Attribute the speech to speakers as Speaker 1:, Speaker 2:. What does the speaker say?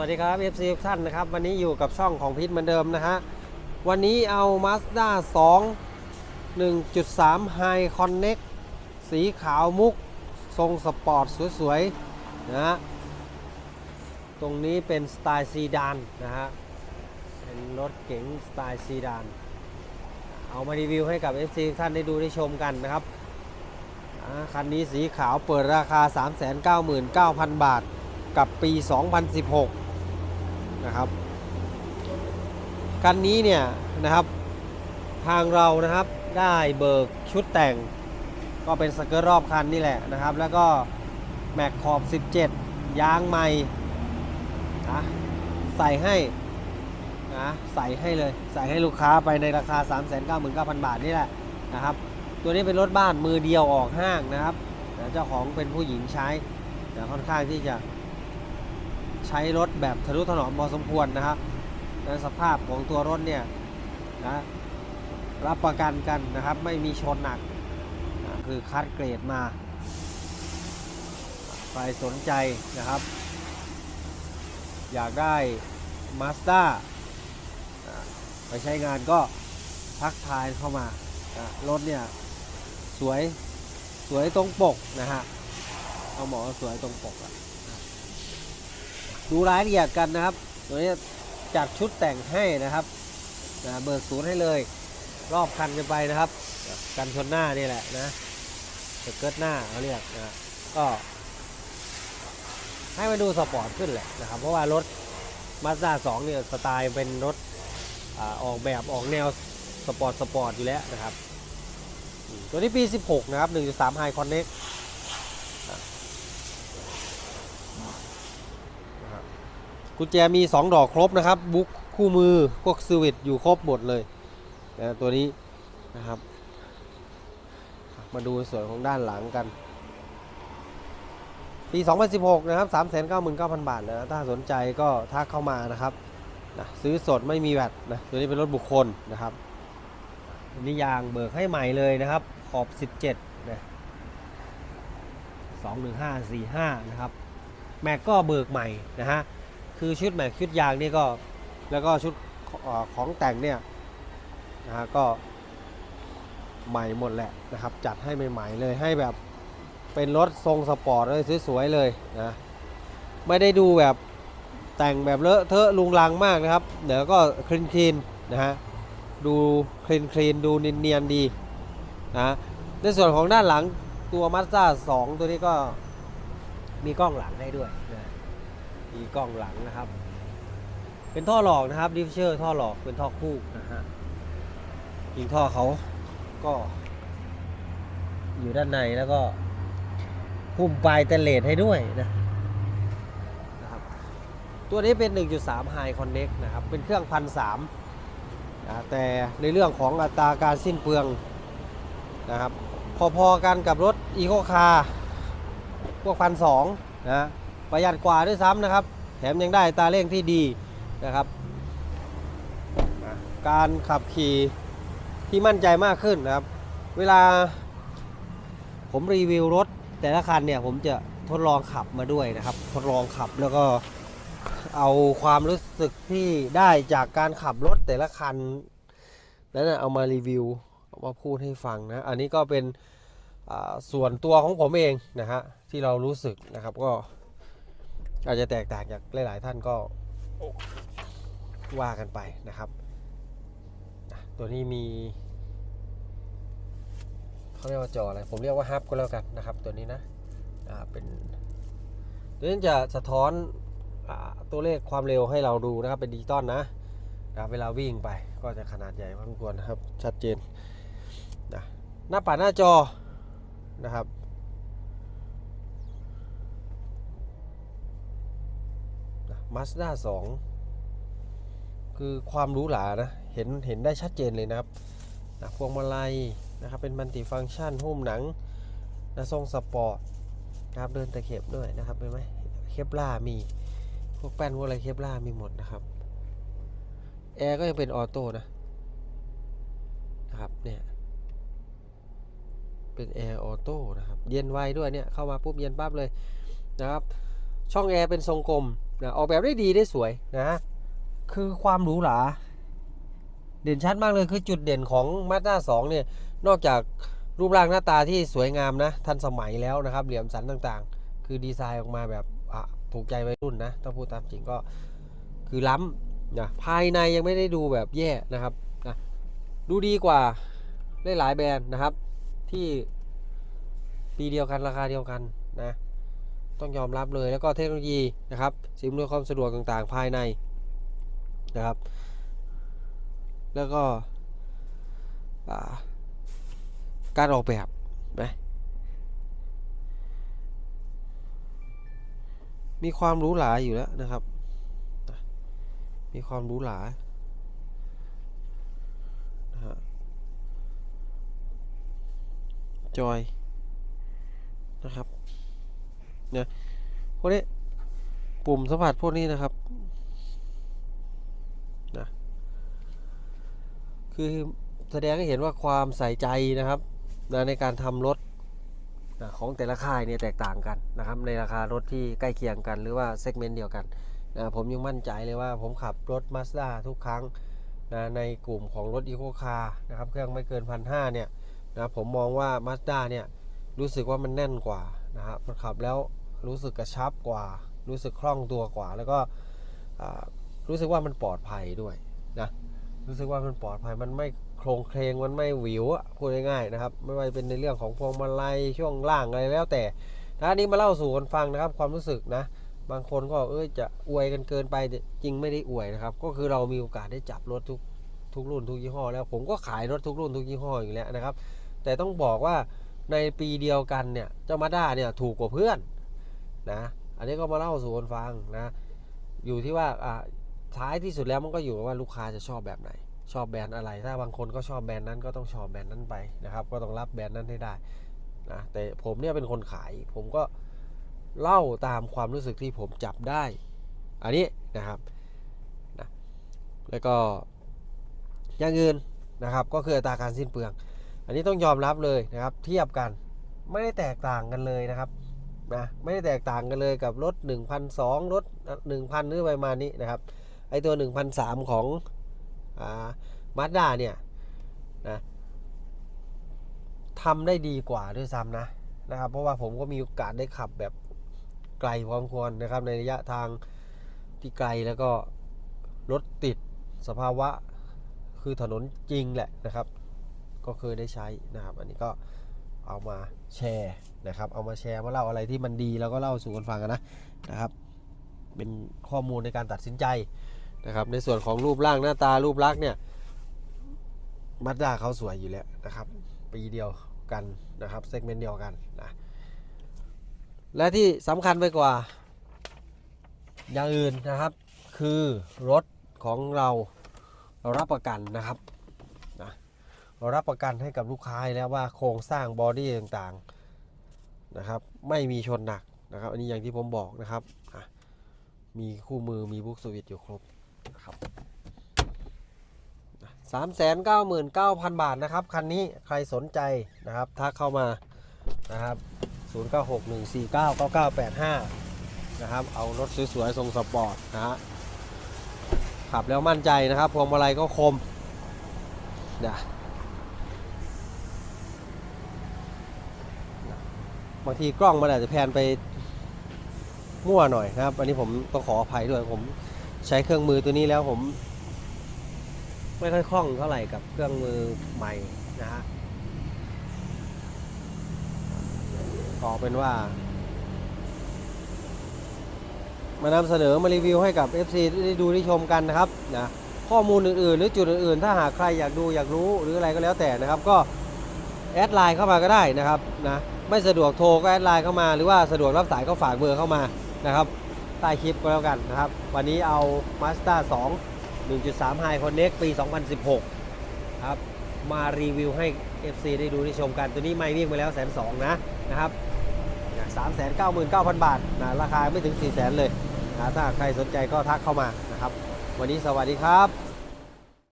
Speaker 1: วัสดีครับ FC ทุกท่านนะครับ วันนี้อยู่กับช่องของพิษเหมือนเดิมนะฮะ วันนี้เอา Mazda 2 1.3 High Connect สีขาวมุก ทรงสปอร์ตสวยๆนะฮะ ตรงนี้เป็นสไตล์ซีดานนะฮะ เป็นรถเก๋งสไตล์ซีดาน เอามารีวิวให้กับ FC ทุกท่านได้ดูได้ชมกันนะครับ คันนี้สีขาวเปิดราคา 399,000 บาท กับปี 2016 นะครับคันนี้เนี่ยนะครับทางเรานะครับได้เบิกชุดแต่ง ก็เป็นสเกิร์ตรอบคันนี่แหละนะครับ แล้วก็แม็กขอบ 17 ยางใหม่นะใส่ให้นะใส่ให้เลยใส่ให้ลูกค้าไปในราคา 399,000 บาทนี่แหละนะครับ ตัวนี้เป็นรถบ้านมือเดียวออกห้างนะครับแต่เจ้าของเป็นผู้หญิงใช้แต่ค่อนข้างที่จะ ใช้รถแบบทะนุถนอมพอสมควรนะครับในสภาพของตัวรถเนี่ยนะรับประกันกันนะครับ ไม่มีชนหนักนะคือคัดเกรดมา ใครสนใจนะครับ อยากได้ Mazda อ่าไปใช้งานก็ทักทายเข้ามาอ่ารถเนี่ย สวยสวยตรงปกนะฮะเอาหมอสวยตรงปกอะ ดูรายละเอียดกันนะครับตัวนี้จัดชุดแต่งให้นะครับนะเบิกศูนย์ให้เลย รอบคันกันไปนะครับ กันชนหน้านี่แหละนะสเกิร์ตหน้าเขาเรียกนะก็ ให้มาดูสปอร์ตขึ้นแหละนะครับ เพราะว่ารถ Mazda 2เนี่ยสไตล์เป็นรถอออกแบบออกแนวสปอร์ตสปอร์ตอยู่แล้วนะครับ ตัวนี้ปี 16 นะครับ 1.3 High Connect กุญแจมี 2 ดอกครบนะครับบุ๊กคู่มือพวกสวิตอยู่ครบหมดเลยนะตัวนี้นะครับ มาดูส่วนของด้านหลังกัน ปี 2016 นะครับ 399,000 บาทนะถ้าสนใจก็ทักเข้ามานะครับนะซื้อสดไม่มีแวดนะตัวนี้เป็นรถบุคคลนะครับอันนี้ยางเบิกให้ใหม่เลยนะครับ ขอบ 17นะ21545 นะครับ แม็กก็เบิกใหม่นะฮะ คือชุดแม็กชุดยางนี่ก็แล้วก็ชุดอของแต่งเนี่ยนะฮะก็ใหม่หมดแหละนะครับ จัดให้ใหม่ๆเลยให้แบบเป็นรถทรงสปอร์ตเลยสวยๆเลยนะไม่ได้ดูแบบแต่งแบบเลอะเทอะลุงลังมากนะครับ เดี๋ยวก็คลีนคลีนๆนะฮะดูคลีนคลีนๆดูเนียนๆดีนะในส่วนของด้านหลังตัว Mazda 2ตัวนี้ก็มีกล้องหลังให้ด้วยนะ มีกล้องหลังนะครับ เป็นท่อหลอกนะครับดิฟเชอร์ท่อหลอกเป็นท่อคู่นะฮะยิงท่อเขาก็ อยู่ด้านในแล้วก็หุ้มปลายเตเลสให้ด้วยนะนะครับ ตัวนี้เป็น 1.3 High Connect นะครับ เป็นเครื่องพันสามแต่ในเรื่องของอัตราการสิ้นเปลืองนะครับ พอๆกันกับรถ e c o Car พวกพันสองนะ ประหยัดกว่าด้วยซ้ำนะครับ แถมยังได้ตาเร่งที่ดีนะครับ การขับขี่ที่มั่นใจมากขึ้นนะครับ เวลาผมรีวิวรถแต่ละคันเนี่ยผมจะทดลองขับมาด้วยนะครับ ทดลองขับแล้วก็เอาความรู้สึกที่ได้จากการขับรถแต่ละคันนั้นนะเอามารีวิวเอามาพูดให้ฟังนะ อันนี้ก็เป็นส่วนตัวของผมเองนะฮะที่เรารู้สึกนะครับก็ อาจจะแตกต่างจากหลายๆท่านก็ว่ากันไปนะครับตัวนี้มีเขาเรียกว่าจออะไร ผมเรียกว่าฮับก็แล้วกันนะครับ ตัวนี้นะอ่าเป็นตัวนี้จะสะท้อนอตัวเลขความเร็วให้เราดูนะครับ เป็นดิจิตอลนะนะเวลาวิ่งไปก็จะขนาดใหญ่พอสมควรนะครับ ชัดเจนนะหน้าปัดหน้าจอนะครับ มาสด้า2คือความหรู้หรานะ เห็นเห็นได้ชัดเจนเลยนะครับนะพวงมาลัยนะครับเป็นมัลติฟังก์ชันหุ้มหนังนะทรงสปอร์ตนะครับเดินตะเข็บด้วยนะครับเห็นไหมเคปล่ามีพวกแป้นพวกอะไรเคปล่ามีหมดนะครับแอร์ก็ยังเป็นออโต้นะนะครับเนี่ยเป็นแอร์ออโต้นะครับเย็นไวด้วยเนี่ยเข้ามาปุ๊บเย็นปั๊บเลยนะครับช่องแอร์เป็นทรงกลม นะออกแบบได้ดีได้สวยนะ คือความหรูหราเด่นชัดมากเลยคือจุดเด่นของ Mazda 2เนี่ย นอกจากรูปร่างหน้าตาที่สวยงามนะ ทันสมัยแล้วนะครับ เหลี่ยมสันต่างๆ คือดีไซน์ออกมาแบบอะถูกใจวัยรุ่นนะต้องพูดตามจริงก็คือล้ำนะภายในยังไม่ได้ดูแบบแย่นะครับนะดูดีกว่าได้หลายแบรนด์นะครับ ที่ปีเดียวกันราคาเดียวกันนะ ต้องยอมรับเลยแล้วก็เทคโนโลยีนะครับสิ่งอำนวยความสะดวกต่างๆ ภายในนะครับ แล้วก็การออกแบบนะมีความหรูหราอยู่แล้วนะครับ มีความหรูหราจอยนะครับ นี่ยพวกนี้ปุ่มสัมผัสพวกนี้นะครับนะคือแสดงให้เห็นว่าความใส่ใจนะครับนะในการทำรถนะของแต่ละค่ายเนี่ยแตกต่างกันนะครับ ในราคารถที่ใกล้เคียงกัน หรือว่าเซกเมนต์เดียวกันนะผมยังมั่นใจเลยว่าผมขับรถ Mazda ทุกครั้งนะในกลุ่มของรถ Eco Car นะครับเครื่องไม่เกินพันห้าเนี่ยนะผมมองว่า Mazda เนี่ยรู้สึกว่ามันแน่นกว่า นะครับมันขับแล้วรู้สึกกระชับกว่า รู้สึกคล่องตัวกว่า แล้วก็รู้สึกว่ามันปลอดภัยด้วยนะรู้สึกว่ามันปลอดภัยมันไม่โครงเคลงมันไม่หวิวอะพูดง่ายๆนะครับ ไม่ว่าจะเป็นในเรื่องของพวงมาลัยช่วงล่างอะไรแล้วแต่ถ้านี้มาเล่าสู่กันฟังนะครับ ความรู้สึกนะ บางคนก็เอ้ยจะอวยกันเกินไปจริงไม่ได้อวยนะครับ ก็คือเรามีโอกาสได้จับรถทุกทุกรุ่นทุกยี่ห้อแล้วผมก็ขายรถทุกรุ่นทุกยี่ห้ออยู่แล้วนะครับ แต่ต้องบอกว่า ในปีเดียวกันเนี่ยเจ้ามาด้าเนี่ยถูกกว่าเพื่อนนะอันนี้ก็มาเล่าสู่กันฟังนะอยู่ที่ว่าอ่าท้ายที่สุดแล้วมันก็อยู่กับว่าลูกค้าจะชอบแบบไหน ชอบแบรนด์อะไร ถ้าบางคนก็ชอบแบรนด์นั้นก็ต้องชอบแบรนด์นั้นไปนะครับ ก็ต้องรับแบรนด์นั้นให้ได้นะแต่ผมเนี่ยเป็นคนขาย ผมก็เล่าตามความรู้สึกที่ผมจับได้ อันนี้นะครับนะแล้วก็อย่างอื่นนะครับ ก็คืออัตราการสิ้นเปลือง อันนี้ต้องยอมรับเลยนะครับ เทียบกันไม่ได้แตกต่างกันเลยนะครับนะไม่ได้แตกต่างกันเลยกับรถ1,200รถ 1,000หรือประมาณนี้นะครับไอตัว1,300ของอ่ามาด้าเนี่ยนะทำได้ดีกว่าด้วยซ้ำนะนะครับ เพราะว่าผมก็มีโอกาสได้ขับแบบไกลพอสมควรนะครับ ในระยะทางที่ไกลแล้วก็รถติดสภาวะคือถนนจริงแหละนะครับ ก็เคยได้ใช้นะครับ อันนี้ก็เอามาแชร์นะครับ เอามาแชร์มาเล่าอะไรที่มันดีแล้วก็เล่าสู่กันฟังกันนะนะครับ เป็นข้อมูลในการตัดสินใจนะครับ ในส่วนของรูปร่างหน้าตารูปลักษณ์เนี่ยมัดด้าเขาสวยอยู่แล้วนะครับ ปีเดียวกันนะครับเซกเมนต์เดียวกันนะและที่สำคัญไปกว่า อย่างอื่นนะครับ คือรถของเราเรารับประกันนะครับ เรารับประกันให้กับลูกค้าแล้วว่าโครงสร้างบอดี้ต่างๆนะครับไม่มีชนหนักนะครับ อันนี้อย่างที่ผมบอกนะครับมีคู่มือมีบุ๊กสวิตอยู่ครบนะครับสามแสนเก้าหมื่นเก้าพันบาทนะครับ คันนี้ใครสนใจนะครับทักเข้ามานะครับศูนย์เก้าหกหนึ่งสี่เก้าเก้าเก้าแปดห้านะครับ เอารถสวยๆทรงสปอร์ตนะฮะขับแล้วมั่นใจนะครับพวงมาลัยก็คมนะ บางทีกล้องมันอาจจะแพนไปมั่วหน่อยนะครับ อันนี้ผมต้องขออภัยด้วยผมใช้เครื่องมือตัวนี้แล้วผม ไม่ค่อยคล่องเท่าไหร่กับเครื่องมือใหม่นะฮะก็เป็นว่า มานำเสนอมารีวิวให้กับ FC ได้ดูได้ชมกันนะครับนะข้อมูลอื่นๆ หรือจุดอื่นๆ ถ้าหากใครอยากดูอยากรู้หรืออะไรก็แล้วแต่นะครับ ก็แอดไลน์เข้ามาก็ได้นะครับนะ ไม่สะดวกโทรก็แอดไลน์เข้ามา หรือว่าสะดวกรับสายก็ฝากเบอร์เข้ามานะครับใต้คลิปก็แล้วกันนะครับ วันนี้เอา Mazda 2 1.3 High Connect ปี 2016 ครับ มารีวิวให้ FC ได้ดูได้ชมกัน ตัวนี้ไม่วิ่งไปแล้วแสนสองนะนะครับสามแสนเก้าหมื่นเก้าพันบาทนะราคาไม่ถึง 4 0 0แสนเลยนะถ้าใครสนใจก็ทักเข้ามานะครับ วันนี้สวัสดีครับ